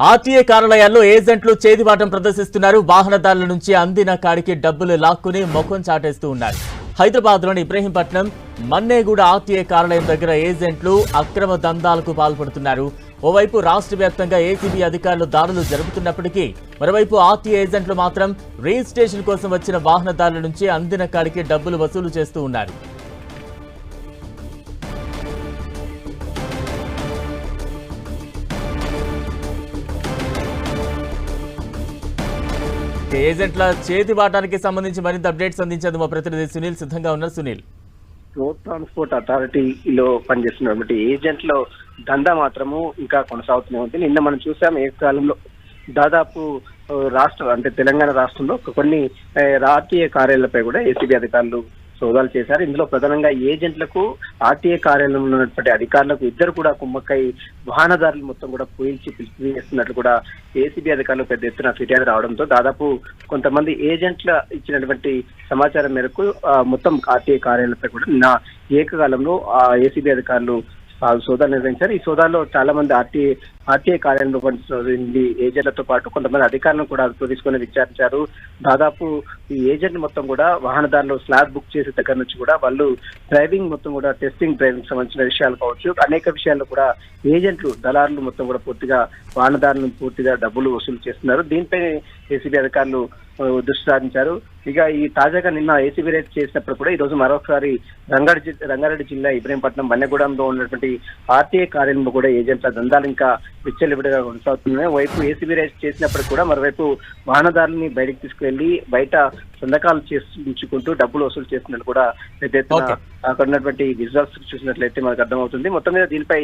RTA కార్యాలయాల్లో ఏజెంట్లు చేదివాటం ప్రదర్శిస్తున్నారు. వాహనదారుల నుంచి అందిన కాడికి డబ్బులు లాక్కుని ముఖం చాటేస్తూ ఉన్నారు. హైదరాబాద్లోని ఇబ్రహీంపట్నం మన్నేగూడ ఆర్టీఏ కార్యాలయం దగ్గర ఏజెంట్లు అక్రమ దందాలకు పాల్పడుతున్నారు. ఓవైపు రాష్ట్ర వ్యాప్తంగా ఏసీబీ అధికారులు దాడులు జరుపుతున్నప్పటికీ మరోవైపు ఆర్టీఏ ఏజెంట్లు మాత్రం రిజిస్ట్రేషన్ కోసం వచ్చిన వాహనదారుల నుంచి అందిన కాడికి డబ్బులు వసూలు చేస్తూ ఉన్నారు. ఏజెంట్ల చేతి వాటానికి సంబంధించి మరింత అప్డేట్స్ అందించేందుకు మా ప్రతినిధి సునీల్ సిద్ధంగా ఉన్నారు. సునీల్. రోడ్ ట్రాన్స్పోర్ట్ అథారిటీలో పనిచేస్తున్నటువంటి ఏజెంట్ల దందా మాత్రము ఇంకా కొనసాగుతూనే ఉంది. నిన్న మనం చూసాం ఏ కాలంలో దాదాపు రాష్ట్ర అంటే తెలంగాణ రాష్ట్రంలో కొన్ని రాజకీయ కార్యాలపై కూడా ఏసీబీ అధికారులు సోదాలు చేశారు. ఇందులో ప్రధానంగా ఏజెంట్లకు ఆర్టీఏ కార్యాలయంలో ఉన్నటువంటి అధికారులకు ఇద్దరు కూడా కుమ్మక్కై వాహనదారులు మొత్తం కూడా పూయించి పిలిపిస్తున్నట్లు కూడా ఏసీబీ అధికారులు పెద్ద ఎత్తున ఫిర్యాదు రావడంతో దాదాపు కొంతమంది ఏజెంట్ల ఇచ్చినటువంటి సమాచారం మేరకు మొత్తం ఆర్టీఏ కార్యాలయంపై కూడా నిన్న ఏకకాలంలో ఆ ఏసీబీ అధికారులు సోదాలు నిర్వహించారు. ఈ సోదాల్లో చాలా మంది ఆర్టీఏ ఆర్టీఐ కార్యాలయంలో పనిచేస్తున్న ఏజెంట్లతో పాటు కొంతమంది అధికారులను కూడా అదుపు విచారించారు. దాదాపు ఈ ఏజెంట్ మొత్తం కూడా వాహనదారులు స్లాబ్ బుక్ చేసే దగ్గర నుంచి కూడా వాళ్ళు డ్రైవింగ్ మొత్తం కూడా టెస్టింగ్ డ్రైవింగ్ సంబంధించిన విషయాలు కావచ్చు అనేక విషయాల్లో కూడా ఏజెంట్లు దళారులు మొత్తం కూడా పూర్తిగా వాహనదారులను పూర్తిగా డబ్బులు వసూలు చేస్తున్నారు. దీనిపై ఏసీబీ అధికారులు దృష్టి సారించారు. ఇక ఈ తాజాగా నిన్న ఏసీబీ రేట్ చేసినప్పుడు కూడా ఈ రోజు మరొకసారి రంగారెడ్డి రంగారెడ్డి జిల్లా ఇబ్రహీంపట్నం మన్నెగూడెంలో ఉన్నటువంటి ఆర్టీఏ కార్యాలయంలో కూడా ఏజెంట్ల దందాలు ఇంకా విచ్చలవిడిగా కొనసాగుతున్నాయి. వైపు ఏసీబీ రేట్ చేసినప్పుడు కూడా మరోవైపు వాహనదారుల్ని బయటకు తీసుకువెళ్ళి బయట సంతకాలు చేయించుకుంటూ డబ్బులు వసూలు చేస్తున్నట్టు కూడా పెద్ద ఎత్తున. అక్కడ ఉన్నటువంటి విజువల్స్ చూసినట్లయితే మనకు అర్థమవుతుంది. మొత్తం మీద దీనిపై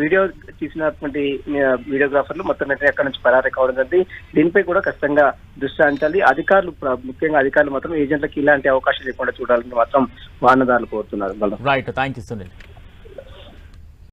వీడియో తీసినటువంటి వీడియోగ్రాఫర్లు మొత్తం మీద అక్కడ నుంచి పరారీ కావడం జరిగింది. దీనిపై కూడా ఖచ్చితంగా దృష్టి సారించాలి. అధికారులు ముఖ్యంగా అధికారులు మాత్రం ఏజెంట్లకు ఇలాంటి అవకాశం లేకుండా చూడాలని మాత్రం వాహనదారులు కోరుతున్నారు. Right thank you Sunil